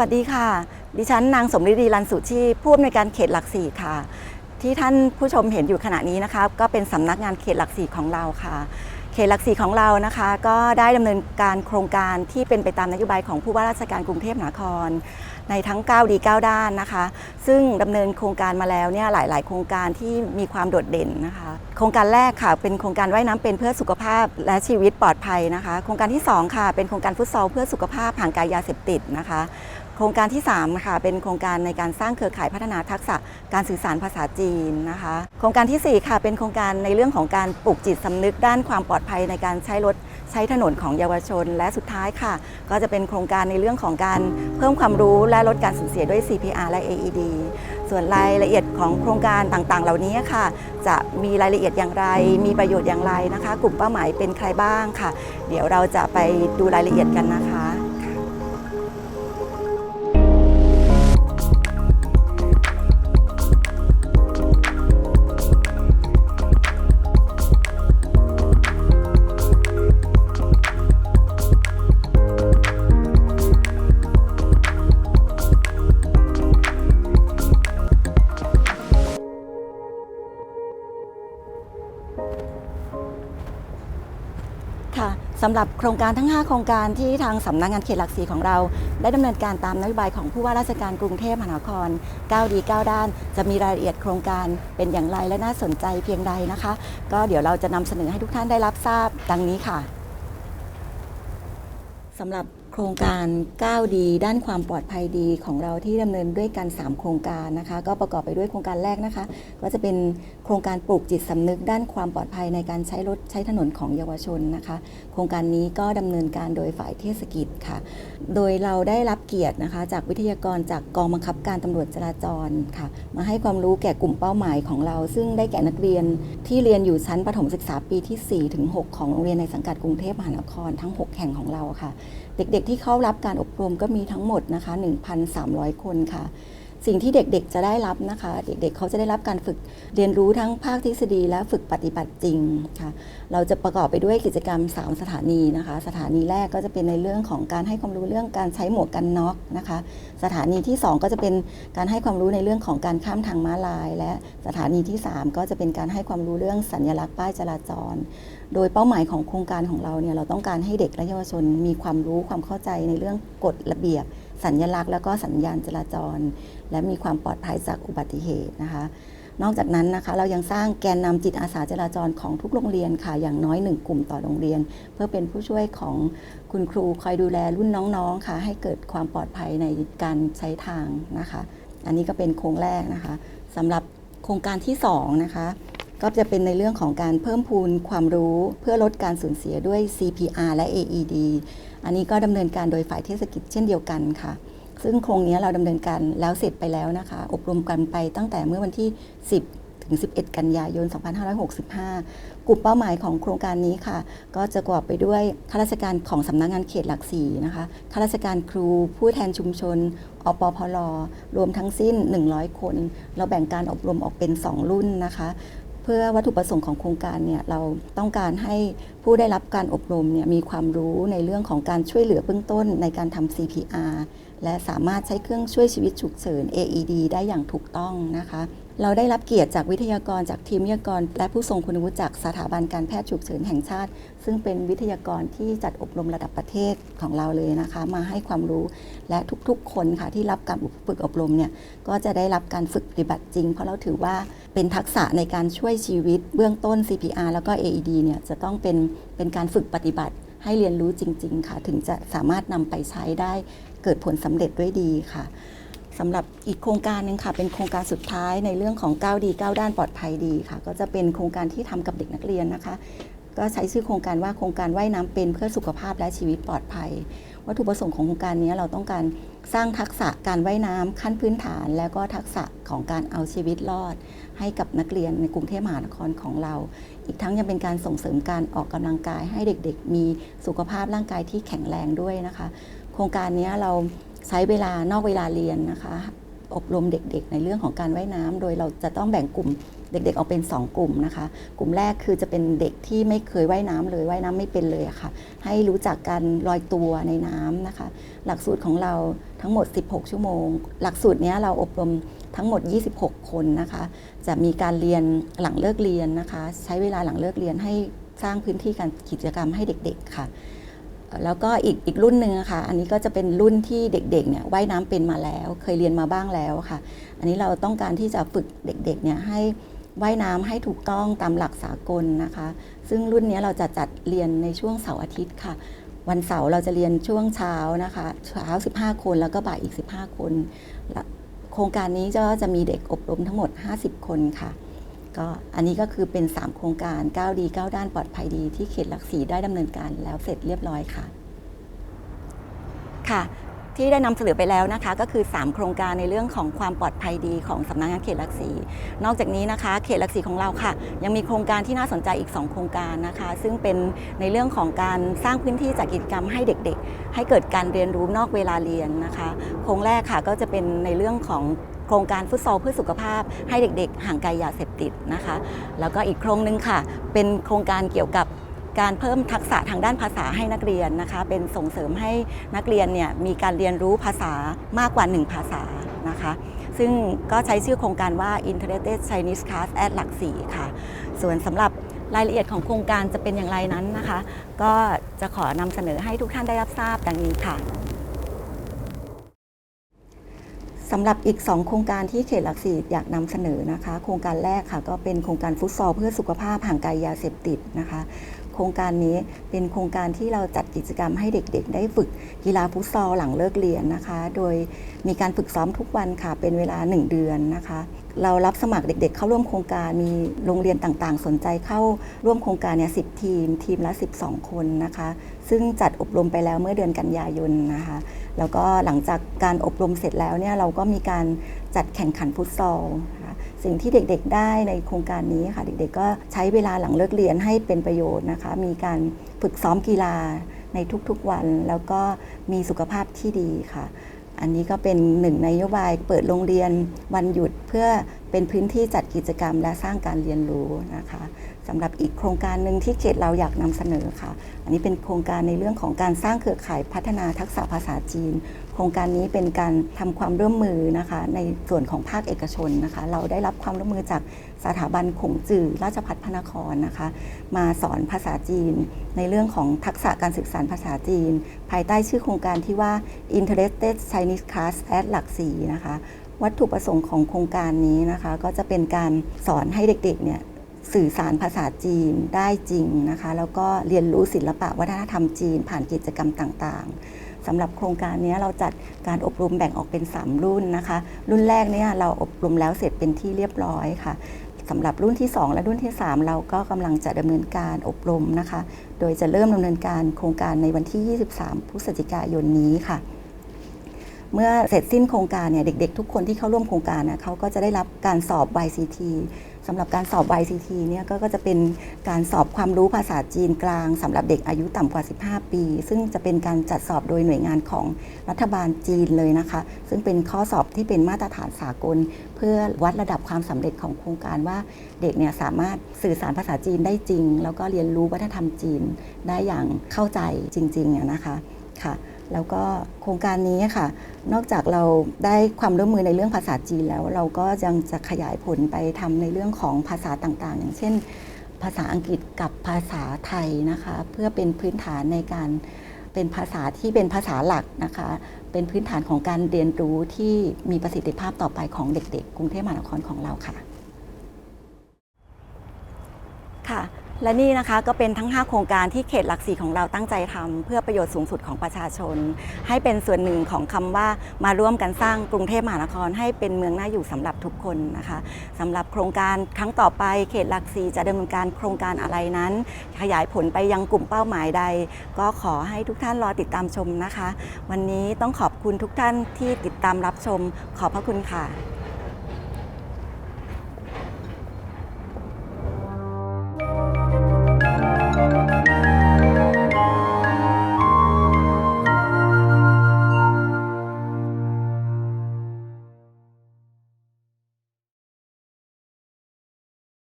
วัสดีค่ะ ดิฉันนางสมฤดีรันสุชีพผู้อำนวยการเขตหลักสี่ค่ะ ที่ท่านผู้ชมเห็นอยู่ขณะนี้นะคะก็เป็นสำนักงานเขตหลักสี่ของเราค่ะ เขตหลักสี่ของเรานะคะ ก็ได้ดำเนินการโครงการที่เป็นไปตามนโยบายของผู้ว่าราชการกรุงเทพมหานคร ในทั้ง 9 ดี 9 ด้านนะคะ ซึ่งดำเนินโครงการมาแล้วเนี่ยหลาย ๆ โครงการที่มีความโดดเด่นนะคะ โครงการแรกค่ะเป็นโครงการว่ายน้ำเป็นเพื่อสุขภาพและชีวิตปลอดภัยนะคะ โครงการที่สองค่ะ เป็นโครงการฟุตซอลเพื่อสุขภาพห่างไกลยาเสพติดนะคะ ครงการที่3นะคะเป็นโครงการในการสร้างเครือข่ายพัฒนาทักษะการสื่อสารภาษาจีนนะคะ โครงการทีสี่4ค่ะเป็นโครงการในเรื่องของการปลูกจิตสำนึกด้านความปลอดภัยในการใช้รถใช้ถนนของเยาวชน และสุดท้ายค่ะ ก็จะเป็นโครงการในเรื่องของการเพิ่มความรู้และลดการสูญเสียด้วย CPR และ AED ส่วนรายละเอียดของโครงการต่างๆ เหล่านี้ค่ะ จะมีรายละเอียดอย่างไร มีประโยชน์อย่างไรนะคะ กลุ่มเป้าหมายเป็นใครบ้างค่ะ เดี๋ยวเราจะไปดูรายละเอียดกันนะคะ สำหรับโครงการทั้ง 5 โครงการที่ทางสำนักงานเขตหลักสีของเรา ได้ดำเนินการตามนโยบายของผู้ว่าราชการกรุงเทพมหานคร9ดี9ด้าน จะมีรายละเอียดโครงการเป็นอย่างไรและน่าสนใจเพียงใดนะคะ ก็เดี๋ยวเราจะนำเสนอให้ทุกท่านได้รับทราบดังนี้ค่ะสำหรับ โครงการ9ดีด้านความปลอดภัยดีของเราที่ดำเนินด้วยกัน 3 โครงการนะคะ ก็ประกอบไปด้วยโครงการแรกนะคะ ก็จะเป็นโครงการปลูกจิตสำนึกด้านความปลอดภัยในการใช้รถใช้ถนนของเยาวชนนะคะ โครงการนี้ก็ดำเนินการโดยฝ่ายเทศกิจค่ะ โดยเราได้รับเกียรตินะคะ จากวิทยากรจากกองบังคับการตำรวจจราจรค่ะ มาให้ความรู้แก่กลุ่มเป้าหมายของเรา ซึ่งได้แก่นักเรียนที่เรียนอยู่ชั้นประถมศึกษาปีที่4ถึง6ของโรงเรียนในสังกัดกรุงเทพมหานครทั้ง 6 แห่งของเราค่ะ เด็กๆที่เข้ารับการอบรมก็มีทั้งหมดนะคะ 1,300 คนค่ะ สิ่งที่เด็กๆจะได้รับนะคะ เด็กๆเขาจะได้รับการฝึกเรียนรู้ทั้งภาคทฤษฎีและฝึกปฏิบัติจริงค่ะเราจะประกอบไปด้วยกิจกรรม 3 สถานีนะคะ สถานีแรกก็จะเป็นในเรื่องของการให้ความรู้เรื่องการใช้หมวกกันน็อกนะคะ สถานีที่ 2 ก็จะเป็นการให้ความรู้ในเรื่องของการข้ามทางม้าลาย และสถานีที่ 3 ก็จะเป็นการให้ความรู้เรื่องสัญลักษณ์ป้ายจราจร โดยเป้าหมายของโครงการของเราเนี่ยเราต้องการให้เด็กและเยาวชนมีความรู้ความเข้าใจในเรื่องกฎระเบียบ สัญญลักษณ์ แล้วก็สัญญาณจราจร และมีความปลอดภัยจากอุบัติเหตุนะคะ นอกจากนั้นนะคะเรายังสร้างแกนนำจิตอาสาจราจรของทุกโรงเรียนค่ะอย่างน้อยหนึ่งกลุ่มต่อโรงเรียน เพื่อเป็นผู้ช่วยของคุณครูคอยดูแลรุ่นน้องๆค่ะ ให้เกิดความปลอดภัยในการใช้ทางนะคะ อันนี้ก็เป็นโครงแรกนะคะสำหรับโครงการที่สองนะคะ ก็จะเป็นในเรื่องของการเพิ่มพูนความรู้เพื่อลดการสูญเสียด้วย CPR และ AED อันนี้ก็ดำเนินการโดยฝ่ายเทศกิจเช่นเดียวกันค่ะ ซึ่งโครงนี้เราดำเนินการแล้วเสร็จไปแล้วนะคะ อบรมกันไปตั้งแต่เมื่อวันที่ 10 ถึง 11 กันยายน 2565 กลุ่มเป้าหมายของโครงการนี้ค่ะ ก็จะประกอบไปด้วยข้าราชการของสำนักงานเขตหลักสี่นะคะข้าราชการครู ผู้แทนชุมชนอปพลรวมทั้งสิ้น 100 คน เราแบ่งการอบรมออกเป็น 2 รุ่นนะคะ เพื่อวัตถุประสงค์ของโครงการเนี่ยเราต้องการให้ผู้ได้รับการอบรมเนี่ยมีความรู้ในเรื่องของการช่วยเหลือเบื้องต้นในการทำ CPR และสามารถใช้เครื่องช่วยชีวิตฉุกเฉิน AED ได้อย่างถูกต้องนะคะ เราได้รับเกียรติจากวิทยากรจากทีมวิทยากร และผู้ทรงคุณวุฒิจากสถาบันการแพทย์ฉุกเฉินแห่งชาติ ซึ่งเป็นวิทยากรที่จัดอบรมระดับประเทศของเราเลยนะคะ มาให้ความรู้และทุกๆ คนค่ะที่รับการฝึกอบรมเนี่ยก็จะได้รับการฝึกปฏิบัติจริง เพราะเราถือว่าเป็นทักษะในการช่วยชีวิต เบื้องต้น CPR แล้วก็ AED เนี่ยจะต้องเป็นเป็นการฝึกปฏิบัติให้เรียนรู้จริง ๆ ค่ะ ถึงจะสามารถนำไปใช้ได้เกิดผลสำเร็จด้วยดีค่ะ สำหรับอีกโครงการหนึ่งค่ะ เป็นโครงการสุดท้ายในเรื่องของ9ดี9ด้านปลอดภัยดีค่ะ ก็จะเป็นโครงการที่ทำกับเด็กนักเรียนนะคะ ก็ใช้ชื่อโครงการว่าโครงการว่ายน้ำเป็นเพื่อสุขภาพและชีวิตปลอดภัย วัตถุประสงค์ของโครงการนี้เราต้องการสร้างทักษะการว่ายน้ำขั้นพื้นฐาน แล้วก็ทักษะของการเอาชีวิตรอด ให้กับนักเรียนในกรุงเทพมหานครของเรา อีกทั้งยังเป็นการส่งเสริมการออกกำลังกาย ให้เด็กๆ มีสุขภาพร่างกายที่แข็งแรงด้วยนะคะ โครงการนี้เรา ใช้เวลานอกเวลาเรียนนะคะ อบรมเด็กๆ ในเรื่องของการว่ายน้ำโดยเราจะต้องแบ่งกลุ่มเด็กๆออกเป็น 2 กลุ่มนะคะ กลุ่มแรกคือจะเป็นเด็กที่ไม่เคยว่ายน้ำเลยว่ายน้ำไม่เป็นเลยะค่ะ ให้รู้จักการลอยตัวในน้ำนะคะ หลักสูตรของเราทั้งหมด 16 ชั่วโมง หลักสูตรนี้เราอบรมทั้งหมด 26 คนนะคะ จะมีการเรียนหลังเลิกเรียนนะคะ ใช้เวลาหลังเลิกเรียนให้สร้างพื้นที่การกิจกรรมให้เด็กๆค่ะ แล้วก็อีกอีกรุ่นหนึ่งนะคะอันนี้ก็จะเป็นรุ่นที่เด็กๆเนี่ยว่ายน้ำเป็นมาแล้ว เคยเรียนมาบ้างแล้วค่ะ อันนี้เราต้องการที่จะฝึกเด็กๆเนี่ยให้ว่ายน้ำให้ถูกต้องตามหลักสากลนะคะ ซึ่งรุ่นนี้เราจะจัดเรียนในช่วงเสาร์อาทิตย์ค่ะ วันเสาร์เราจะเรียนช่วงเช้านะคะเช้า 15 คนแล้วก็บ่ายอีก 15 คน โครงการนี้ก็จะมีเด็กอบรมทั้งหมด 50 คนค่ะ ก็อันนี้ก็คือเป็น 3 โครงการ9ดี9ด้านปลอดภัยดีที่เขตหลักสีได้ดำเนินการแล้วเสร็จเรียบร้อยค่ะ ค่ะ ที่ได้นำเสนอไปแล้วนะคะ ก็คือ 3 โครงการในเรื่องของความปลอดภัยดีของสำนักงานเขตหลักสีนอกจากนี้นะคะ เขตหลักสีของเราค่ะ ยังมีโครงการที่น่าสนใจอีก 2 โครงการนะคะ ซึ่งเป็นในเรื่องของการสร้างพื้นที่จัดกิจกรรมให้เด็ก ๆ ให้เกิดการเรียนรู้นอกเวลาเรียนนะคะ โครงแรกค่ะก็จะเป็นในเรื่องของ โครงการฟุตซอลเพื่อสุขภาพให้เด็กๆ ห่างไกลยาเสพติดนะคะ แล้วก็อีกโครงหนึ่งค่ะ เป็นโครงการเกี่ยวกับการเพิ่มทักษะทางด้านภาษาให้นักเรียนนะคะ เป็นส่งเสริมให้นักเรียนเนี่ยมีการเรียนรู้ภาษามากกว่า 1 ภาษานะคะ ซึ่งก็ใช้ชื่อโครงการว่า Integrated Chinese Class at หลักสี่ค่ะ ส่วนสำหรับรายละเอียดของโครงการจะเป็นอย่างไรนั้นนะคะ ก็จะขอนำเสนอให้ทุกท่านได้รับทราบดังนี้ค่ะ สำหรับอีก 2 โครงการที่เขตหลักสี่อยากนำเสนอนะคะ โครงการแรกค่ะก็เป็นโครงการฟุตซอลเพื่อสุขภาพห่างไกลยาเสพติดนะคะ ครงการนี้เป็นโครงการที่เราจัดกิจกรรมให้เด็กๆ ได้ฝึกกีฬาฟุตซอลหลังเลิกเรียนนะคะ โดยมีการฝึกซ้อมทุกวันค่ะ เป็นเวลา 1 เดือนนะคะ เรารับสมัครเด็กๆเข้าร่วมโครงการมีโรงเรียนต่างๆ สนใจเข้าร่วมโครงการเนี่ยสิทีม ทีมละ 12 คนนะคะ ซึ่งจัดอบรมไปแล้วเมื่อเดือนกันยายนนะคะ แล้วก็หลังจากการอบรมเสร็จแล้วเนี่ยเราก็มีการจัดแข่งขันฟุตซอล สิ่งที่เด็กๆได้ในโครงการนี้ค่ะ เด็กๆก็ใช้เวลาหลังเลิกเรียนให้เป็นประโยชน์นะคะ มีการฝึกซ้อมกีฬาในทุกๆวัน แล้วก็มีสุขภาพที่ดีค่ะ อันนี้ก็เป็นหนึ่งนโยบายเปิดโรงเรียนวันหยุดเพื่อเป็นพื้นที่จัดกิจกรรมและสร้างการเรียนรู้นะคะสำหรับอีกโครงการหนึ่งที่เขตเราอยากนำเสนอค่ะ อันนี้เป็นโครงการในเรื่องของการสร้างเครือข่ายพัฒนาทักษะภาษาจีน ครงการนี้เป็นการทำความร่วมมือนะคะในส่วนของภาคเอกชนนะคะ เราได้รับความร่วมมือจากสถาบันขงจื่อราชภัฏพระนครนะคะ มาสอนภาษาจีน ในเรื่องของทักษะการศึกษาภาษาจีน ภายใต้ชื่อโครงการที่ว่า Integrated Chinese Class at หลักสีนะคะวัตถุประสงค์ของโครงการนี้นะคะ ก็จะเป็นการสอนให้เด็กๆเนี่ยสื่อสารภาษาจีนได้จริงนะคะ แล้วก็เรียนรู้ศิลปะวัฒนธรรมจีนผ่านกิจกรรมต่างๆ สำหรับโครงการนี้เราจัดการอบรมแบ่งออกเป็น 3 รุ่นนะคะ รุ่นแรกเนี่ยเราอบรมแล้วเสร็จเป็นที่เรียบร้อยค่ะสำหรับรุ่นที่ 2 และรุ่นที่ 3 เราก็กำลังจะดำเนินการอบรมนะคะ โดยจะเริ่มดำเนินการโครงการในวันที่ 23 พฤศจิกายนนี้ค่ะ เมื่อเสร็จสิ้นโครงการเนี่ยเด็ก ๆ ทุกคนที่เข้าร่วมโครงการนะเขาก็จะได้รับการสอบ YCT สำหรับการสอบ YCT เนี่ยก็จะเป็นการสอบความรู้ภาษาจีนกลางสำหรับเด็กอายุต่ำกว่า 15 ปี ซึ่งจะเป็นการจัดสอบโดยหน่วยงานของรัฐบาลจีนเลยนะคะ ซึ่งเป็นข้อสอบที่เป็นมาตรฐานสากล เพื่อวัดระดับความสำเร็จของโครงการว่าเด็กเนี่ยสามารถสื่อสารภาษาจีนได้จริง แล้วก็เรียนรู้วัฒนธรรมจีนได้อย่างเข้าใจจริงๆนะคะค่ะ แล้วก็โครงการนี้ค่ะ นอกจากเราได้ความร่วมมือในเรื่องภาษาจีนแล้ว เราก็ยังจะขยายผลไปทำในเรื่องของภาษาต่างๆ อย่างเช่น ภาษาอังกฤษกับภาษาไทยนะคะ เพื่อเป็นพื้นฐานในการเป็นภาษาที่เป็นภาษาหลักนะคะ เป็นพื้นฐานของการเรียนรู้ที่มีประสิทธิภาพต่อไปของเด็ก ๆ กรุงเทพมหานครของเราค่ะ ค่ะ และนี่นะคะก็เป็นทั้ง 5 โครงการที่เขตหลักสี่ของเราตั้งใจทำเพื่อประโยชน์สูงสุดของประชาชน ให้เป็นส่วนหนึ่งของคำว่ามาร่วมกันสร้างกรุงเทพมหานคร ให้เป็นเมืองน่าอยู่สำหรับทุกคนนะคะสำหรับโครงการครั้งต่อไปเขตหลักสี่จะดำเนินการโครงการอะไรนั้น ขยายผลไปยังกลุ่มเป้าหมายใด ก็ขอให้ทุกท่านรอติดตามชมนะคะ วันนี้ต้องขอบคุณทุกท่านที่ติดตามรับชม ขอบพระคุณค่ะ